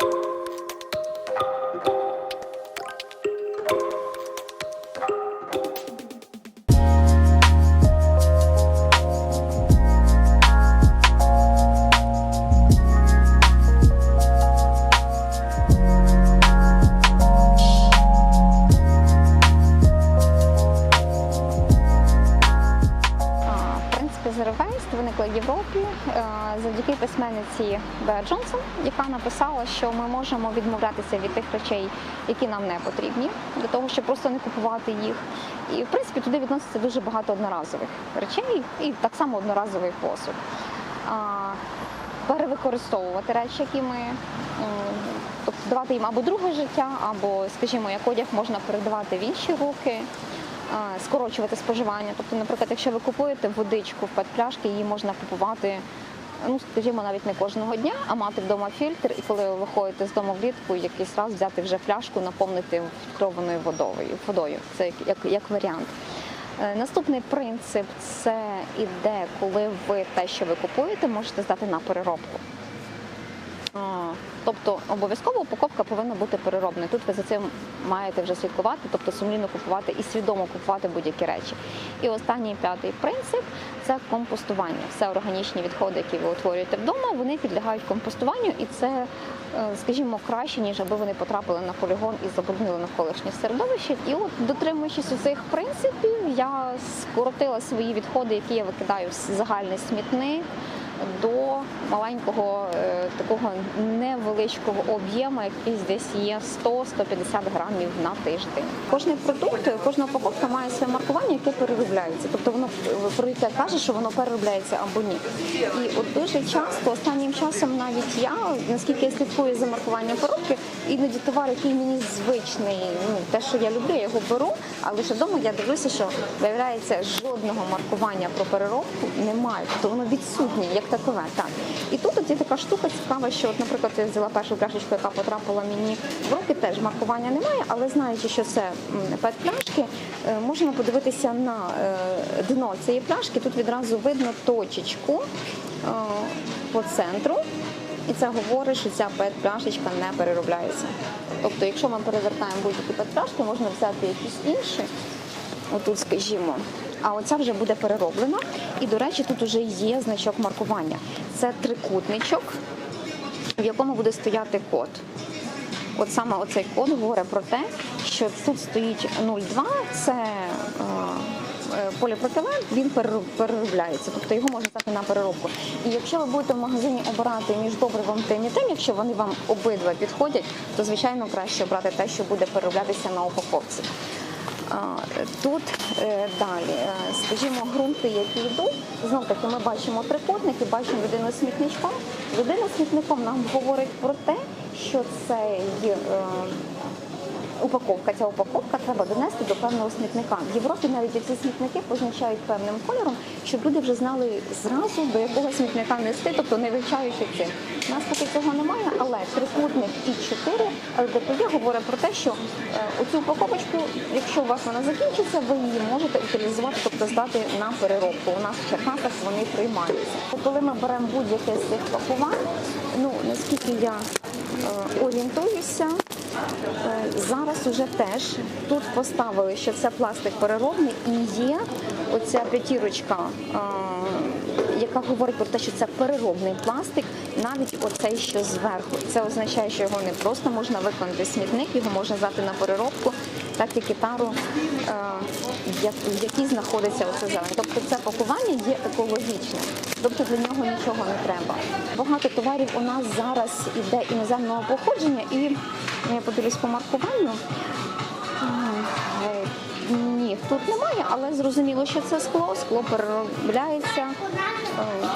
А, Беа Джонсон, яка написала, що ми можемо відмовлятися від тих речей, які нам не потрібні, для того, щоб просто не купувати їх. І в принципі туди відноситься дуже багато одноразових речей і так само одноразовий посуд. Перевикористовувати речі, які ми тобто давати їм або друге життя, або, скажімо, як одяг можна передавати в інші руки скорочувати споживання. Тобто, наприклад, якщо ви купуєте водичку в петпляшки, її можна купувати, ну скажімо, навіть не кожного дня, а мати вдома фільтр, і коли ви виходите з дому влітку, якийсь раз взяти вже пляшку, наповнити фільтрованою водою. водою. Це як, як, як варіант. Е, Наступний принцип це іде, коли ви те, що ви купуєте, можете здати на переробку. Тобто обов'язково упаковка повинна бути перероблена. Тут ви за цим маєте вже слідкувати, тобто сумлінно купувати і свідомо купувати будь-які речі. І останній п'ятий принцип це компостування. Все органічні відходи, які ви утворюєте вдома, вони підлягають компостуванню, і це, е, скажімо, краще, ніж аби вони потрапили на полігон і забруднили навколишнє середовище. І от, дотримуючись цих принципів, я скоротила свої відходи, які я викидаю з загальний смітник до маленького е, такого невеличкого об'єму, який десь є 100-150 грамів на тиждень. Кожний продукт, кожна упаковка має своє маркування, яке переробляється. Тобто воно про яке каже, що воно переробляється або ні. І от дуже часто останнім часом навіть я, наскільки я слідкую за маркуванням коробки, іноді товар, який мені звичний, ну те, що я люблю, я його беру, а лише вдома я дивлюся, що виявляється жодного маркування про переробку немає. Тобто воно відсутнє як такове. Так. І тут є така штука цікава, що, от, наприклад, я взяла першу пляшечку, яка потрапила мені в руки, теж маркування немає, але знаючи, що це пет-пляшки, е, можна подивитися на е, дно цієї пляшки. Тут відразу видно точечку е, по центру. І це говорить, що ця пет-пляшечка не переробляється. Тобто, якщо ми перевертаємо будь-які пет-пляшки, можна взяти якісь інші, отут, скажімо, а оця вже буде перероблена. І, до речі, тут вже є значок маркування. Це трикутничок, в якому буде стояти код. От саме оцей код говорить про те, що тут стоїть 0,2, це е, е, поліпропілен, він переробляється, тобто його можна дати на переробку. І якщо ви будете в магазині обирати між добривом тим і тим, якщо вони вам обидва підходять, то звичайно краще обрати те, що буде перероблятися на упаковці. Тут е, далі, е, скажімо, ґрунти, які йдуть, знов таки ми бачимо трикутник і бачимо людину з смітничком. Людина з смітником нам говорить про те, що цей е, упаковка, ця упаковка треба донести до певного смітника. В Європі навіть ці смітники позначають певним кольором, щоб люди вже знали зразу, до якого смітника нести, тобто не вивчаючи цим. У нас поки цього немає, але трикутник і 4 ЛДПЄ говорить про те, що е, оцю упаковочку, якщо у вас вона закінчиться, ви її можете утилізувати, тобто здати на переробку. У нас в Черкасах вони приймаються. Коли ми беремо будь-яке з цих пакувань, ну наскільки я е, орієнтуюся, Зараз уже теж тут поставили, що це пластик переробний і є оця п'ятірочка, е, яка говорить про те, що це переробний пластик, навіть оцей, що зверху. Це означає, що його не просто можна виконати смітник, його можна здати на переробку, так як і тару, е, в якій знаходиться оце зелень. Тобто це пакування є екологічне, тобто для нього нічого не треба. Багато товарів у нас зараз іде іноземного походження, і я подивлюсь по маркуванню. Е, Ні, тут немає, але зрозуміло, що це скло. Скло переробляється, е,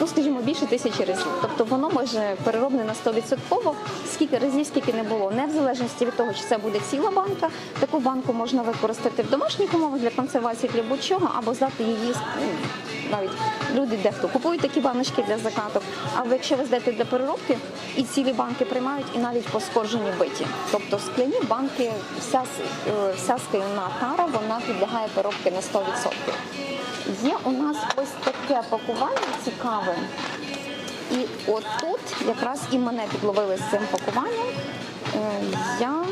ну скажімо, більше тисячі разів. Тобто воно може перероблене на 100%, скільки разів, скільки не було. Не в залежності від того, чи це буде ціла банка. Таку банку можна використати в домашніх умовах для консервації для будь-чого, або здати її ну, навіть люди дехто купують такі баночки для закаток. Якщо ви здаєте для переробки, і цілі банки приймають, і навіть поскоржені биті. Тобто скляні банки, вся, е, вся скляна тара, вона підлягає переробки на 100%. Є у нас ось таке пакування цікаве. І отут якраз і мене підловили з цим пакуванням. Е, Я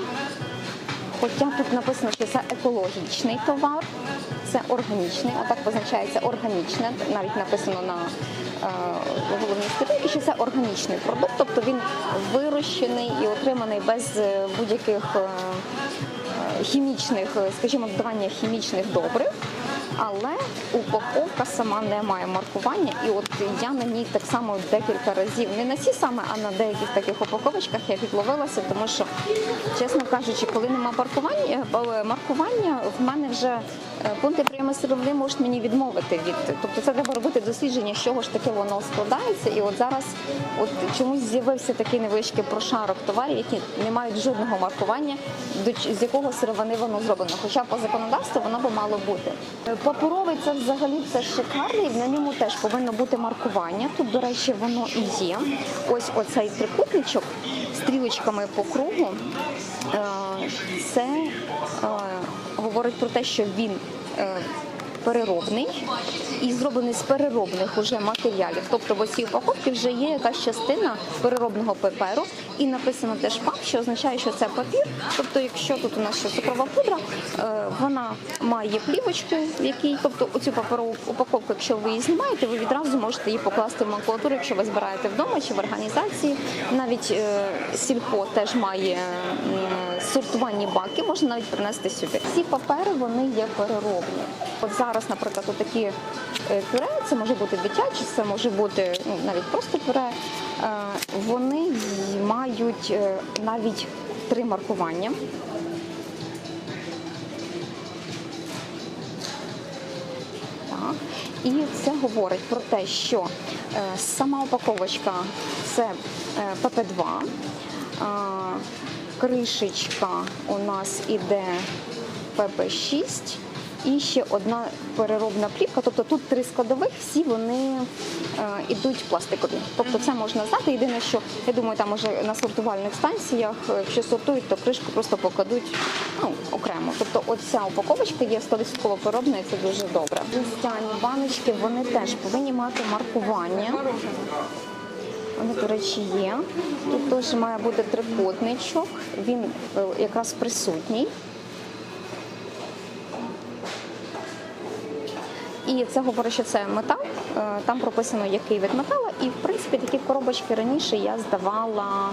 Хоча тут написано, що це екологічний товар, це органічний, отак позначається органічне, навіть написано на е, головній сторінці, що це органічний продукт, тобто він вирощений і отриманий без е, будь-яких е, хімічних, скажімо, додавання хімічних добрив. Але упаковка сама не має маркування, і от я на ній так само декілька разів, не на цій саме, а на деяких таких упаковочках я підловилася, тому що, чесно кажучи, коли нема паркування, е, маркування, в мене вже е, пункти прийому сировини можуть мені відмовити від. Тобто це треба робити дослідження, з чого ж таке воно складається. І от зараз от чомусь з'явився такий невеличкий прошарок товарів, які не мають жодного маркування, до з якого сировини воно зроблено. Хоча по законодавству воно би мало бути. Паперовий це взагалі це шикарний. На ньому теж повинно бути маркування. Тут, до речі, воно і є. Ось оцей трикутничок стрілочками по кругу. Е, Це е, говорить про те, що він е, переробний і зроблений з переробних уже матеріалів. Тобто в цій упаковці вже є якась частина переробного паперу, і написано теж ПАП, що означає, що це папір. Тобто, якщо тут у нас ще цукрова пудра, е, вона має плівочку, в якій, тобто оцю паперову упаковку, якщо ви її знімаєте, ви відразу можете її покласти в макулатуру, якщо ви збираєте вдома чи в організації. Навіть е, сільпо теж має сортувальні баки, можна навіть принести сюди. Ці папери вони є переробні. От зараз, наприклад, такі е, пюре, це може бути дитячі, це може бути ну, навіть просто пюре. е, Вони мають е, навіть три маркування. І це говорить про те, що сама упаковочка це е, ПП2, е, кришечка у нас іде ПП6 і ще одна переробна плівка. Тобто тут три складових, всі вони е, ідуть пластикові. Тобто це можна знати. Єдине, що я думаю, там уже на сортувальних станціях, е, якщо сортують, то кришку просто покладуть ну, окремо. Тобто оця упаковочка є 100% переробна і це дуже добре. Листяні баночки вони теж повинні мати маркування. Вони, до речі, є. Тут теж має бути трикутничок, він е, якраз присутній. І це говорить, що це метал. Е, Там прописано, який вид металу. І в принципі такі коробочки раніше я здавала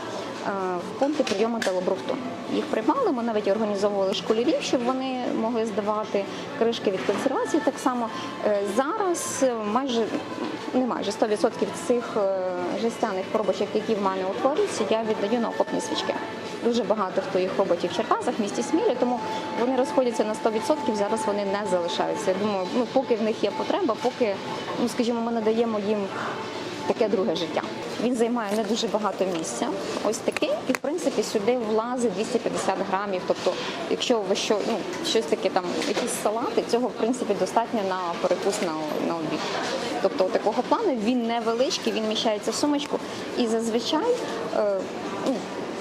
е, в пункти прийому телебрухту. Їх приймали, ми навіть організовували школярів, щоб вони могли здавати кришки від консервації. Так само Е, зараз майже не майже 100% цих жестяних коробочок, які в мене утворюються, я віддаю на окопні свічки. Дуже багато хто їх робить в Черкасах, в місті Смілі, тому вони розходяться на 100%, зараз вони не залишаються. Я думаю, ну поки в них є потреба, поки, ну скажімо, ми надаємо їм таке друге життя. Він займає не дуже багато місця. Ось такий, і в принципі сюди влазить 250 грамів. Тобто, якщо ви що, ну щось таке там, якісь салати, цього в принципі достатньо на перекус на, на обід. Тобто такого плану він невеличкий, він вміщається в сумочку, і зазвичай е,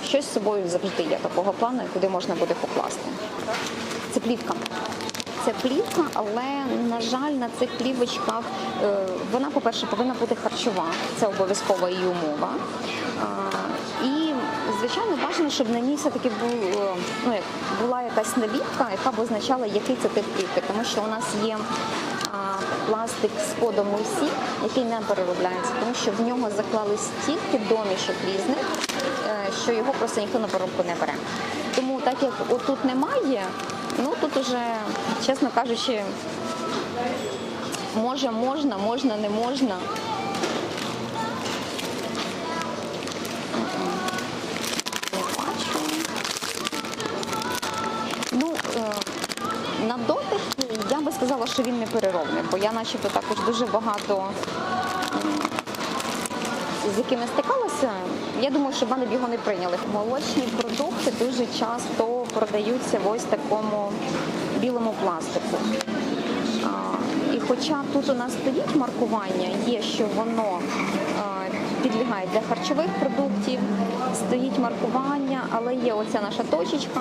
щось з собою завжди є такого плану, куди можна буде покласти. Це плівка. Це плівка, але на жаль, на цих плівочках е, вона, по-перше, повинна бути харчова, це обов'язкова її умова. І звичайно бажано, щоб на ній все-таки був, е, ну, була якась наліпка, яка б означала, який це тип плівки, тому що у нас є пластик з кодом УСІ, який не переробляється, тому що в нього заклали стільки домішок різних, що його просто ніхто на переробку не бере. Тому так як отут немає, ну тут уже, чесно кажучи, може можна, можна, не можна. Ну, е, на дотик я би сказала, що він не переробний, бо я начебто також дуже багато з якими стикалася, я думаю, що мене б його не прийняли. Молочні продукти дуже часто продаються в ось такому білому пластику. І хоча тут у нас стоїть маркування, є, що воно підлягає для харчових продуктів, стоїть маркування, але є оця наша точечка.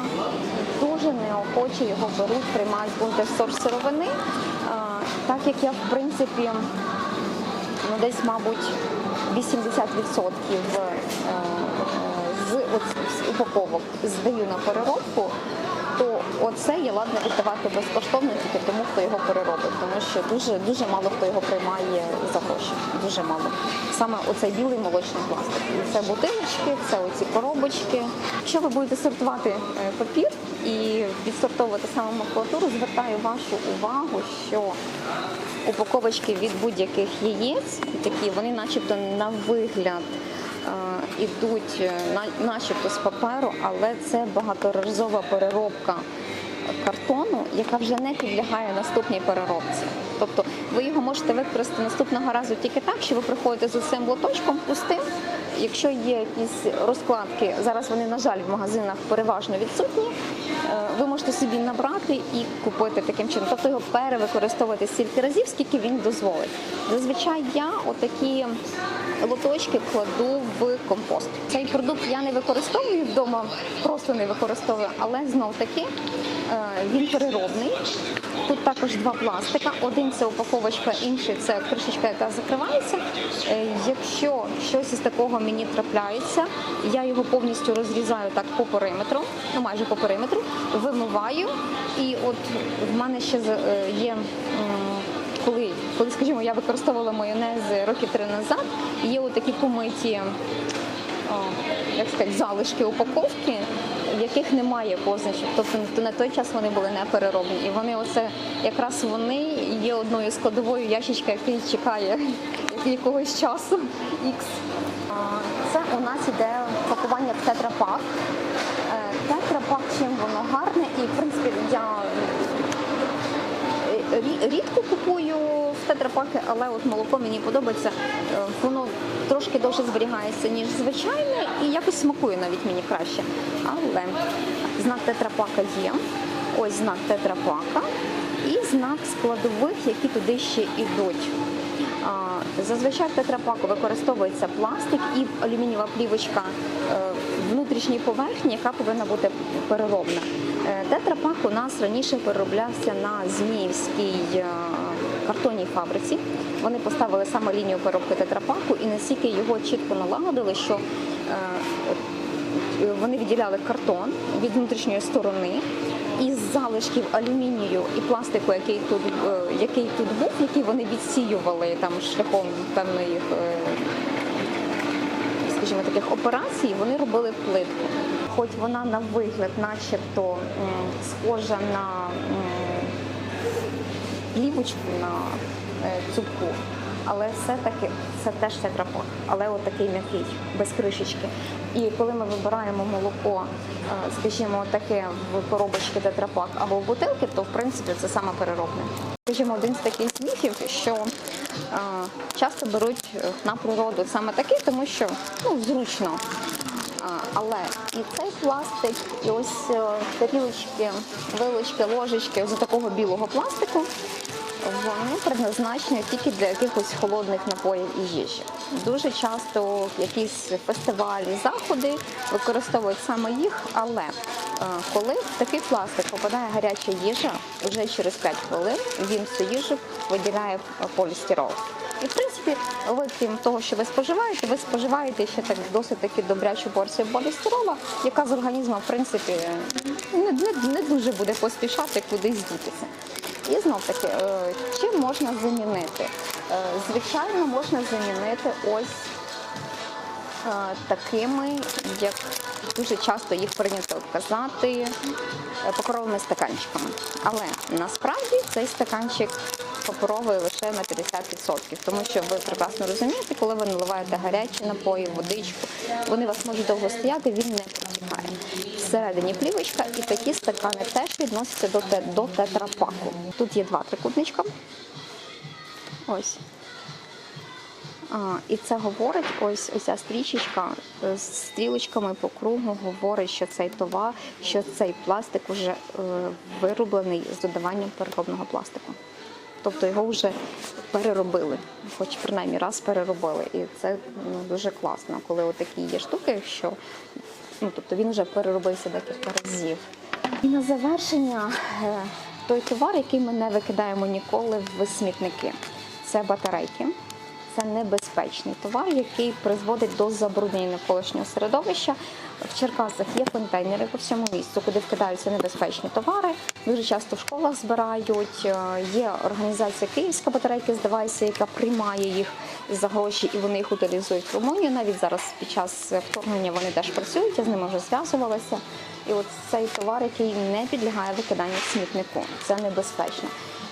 Дуже неохоче його беруть, приймають пункти сорт сировини. Так як я, в принципі, ну, десь, мабуть, 80% е, з, з упаковок здаю на переробку, оце я ладна віддавати безкоштовно тільки тому, хто його переробить, тому що дуже дуже мало хто його приймає за гроші. Дуже мало. Саме оцей білий молочний пластик. Це бутилочки, це оці коробочки. Якщо ви будете сортувати е, папір і відсортовувати саме макулатуру, звертаю вашу увагу, що упаковочки від будь-яких яєць, такі вони начебто на вигляд е, ідуть е, на- начебто з паперу, але це багаторазова переробка картону, яка вже не підлягає наступній переробці. Тобто ви його можете використати наступного разу тільки так, що ви приходите з цим лоточком пустим. Якщо є якісь розкладки, зараз вони, на жаль, в магазинах переважно відсутні. е, Ви можете собі набрати і купити таким чином, тобто його перевикористовувати стільки разів, скільки він дозволить. Зазвичай я отакі лоточки кладу в компост. Цей продукт я не використовую вдома, просто не використовую, але знов таки е, він переробний. Тут також два пластика. Один це упаковочка, інший це кришечка, яка закривається. Е, Якщо щось із такого мені трапляється, я його повністю розрізаю так по периметру, ну майже по периметру, вимиваю. І от в мене ще е, є. Коли, коли, скажімо, я використовувала майонез років три назад, є отакі помиті о, як сказати, залишки упаковки, в яких немає позначок. Тобто на той час вони були не перероблені. І вони оце якраз вони є одною складовою ящичка, який чекає якогось часу. X. Це у нас іде пакування в тетрапак. Е, Тетрапак, чим воно гарне, і в принципі я рідко купую в тетрапаки, але от молоко мені подобається. Е, Воно трошки довше зберігається, ніж звичайне, і якось смакує навіть мені краще. Але знак тетрапака є. Ось знак тетрапака і знак складових, які туди ще йдуть. Зазвичай в тетрапаку використовується пластик і алюмінієва плівочка е, внутрішньої поверхні, яка повинна бути переробна. Е, Тетрапак у нас раніше перероблявся на Зміївській е, картонній фабриці. Вони поставили саме лінію переробки тетрапаку і настільки його чітко налагодили, що вони відділяли картон від внутрішньої сторони. Із залишків алюмінію і пластику, який тут, е, який тут був, який вони відсіювали там шляхом певної, е, скажімо, таких операцій, вони робили плитку. Хоч вона на вигляд, начебто, схожа на плівочку на е, цупку. Але все-таки це теж тетрапак, але от такий м'який, без кришечки. І коли ми вибираємо молоко, е, скажімо, таке в коробочки тетрапак або в бутилки, то в принципі це саме переробне. Скажімо, один з таких міфів, що е, часто беруть е, на природу саме такий, тому що ну, зручно. Але і цей пластик, і ось тарілочки, вилочки, ложечки з такого білого пластику, вони предназначені тільки для якихось холодних напоїв і їжі. Дуже часто якісь фестивалі, заходи використовують саме їх, але е, коли в такий пластик попадає гаряча їжа, вже через 5 хвилин він цю їжу виділяє полістирол. І в принципі, ви крім того, що ви споживаєте, ви споживаєте ще так досить таки добрячу порцію полістирола, яка з організму в принципі не, не, не дуже буде поспішати кудись дітися. І знов таки, е, чим можна замінити? Е, Звичайно, можна замінити ось е, такими, як дуже часто їх прийнято казати, паперовими стаканчиками. Але насправді цей стаканчик паперовий лише на 50%, тому що ви прекрасно розумієте, коли ви наливаєте гарячі напої, водичку, вони у вас можуть довго стояти, він не. Всередині плівочка і такі стакани теж відносяться до, до тетрапаку. Тут є два трикутничка. Ось. А, і це говорить, ось ось ця стрічечка е, з стрілочками по кругу говорить, що цей товар, що цей пластик вже е, вироблений з додаванням переробного пластику. Тобто його вже переробили, хоч принаймні раз переробили. І це ну, дуже класно, коли отакі є штуки, що ну, тобто він вже переробився декілька разів. І на завершення е, той товар, який ми не викидаємо ніколи в смітники. Це батарейки. це небезпечний товар, який призводить до забруднення навколишнього середовища. В Черкасах є контейнери по всьому місту, куди вкидаються небезпечні товари. Дуже часто в школах збирають. Е, Є організація Київська батарейки з девайси, яка приймає їх за гроші і вони їх утилізують в Румунії. Навіть зараз під час вторгнення вони теж працюють. Я з ними вже зв'язувалася. І от цей товар, який не підлягає викиданню смітнику, це небезпечно.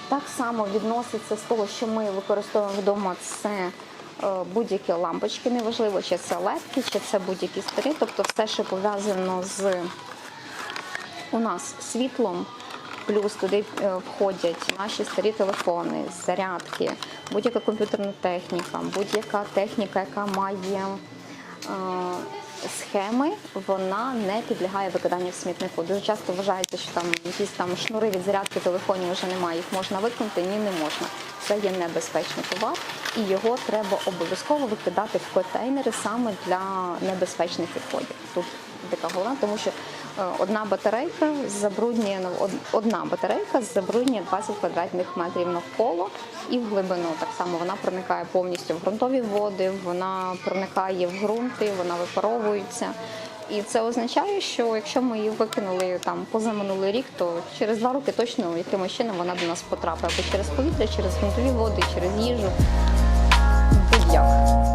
Так само відноситься з того, що ми використовуємо вдома, це е, будь-які лампочки, неважливо, чи це ледки, чи це будь-які старі, тобто все, що пов'язано з у нас світлом, плюс туди е, входять наші старі телефони, зарядки, будь-яка комп'ютерна техніка, будь-яка техніка, яка має е, схеми, вона не підлягає викиданню в смітнику. Дуже часто вважається, що там якісь там шнури від зарядки телефонів вже немає, їх можна викинути. Ні, не можна. Це є небезпечний товар, і його треба обов'язково викидати в контейнери саме для небезпечних відходів. Тут така головна, тому що е, одна батарейка забруднює ну, одна батарейка забруднює 20 квадратних метрів навколо і в глибину. Так само вона проникає повністю в ґрунтові води, вона проникає в ґрунти, вона випаровується. І це означає, що якщо ми її викинули там позаминулий рік, то через два роки точно якимось чином вона до нас потрапить або через повітря, через грунтові води, через їжу. Будь-як.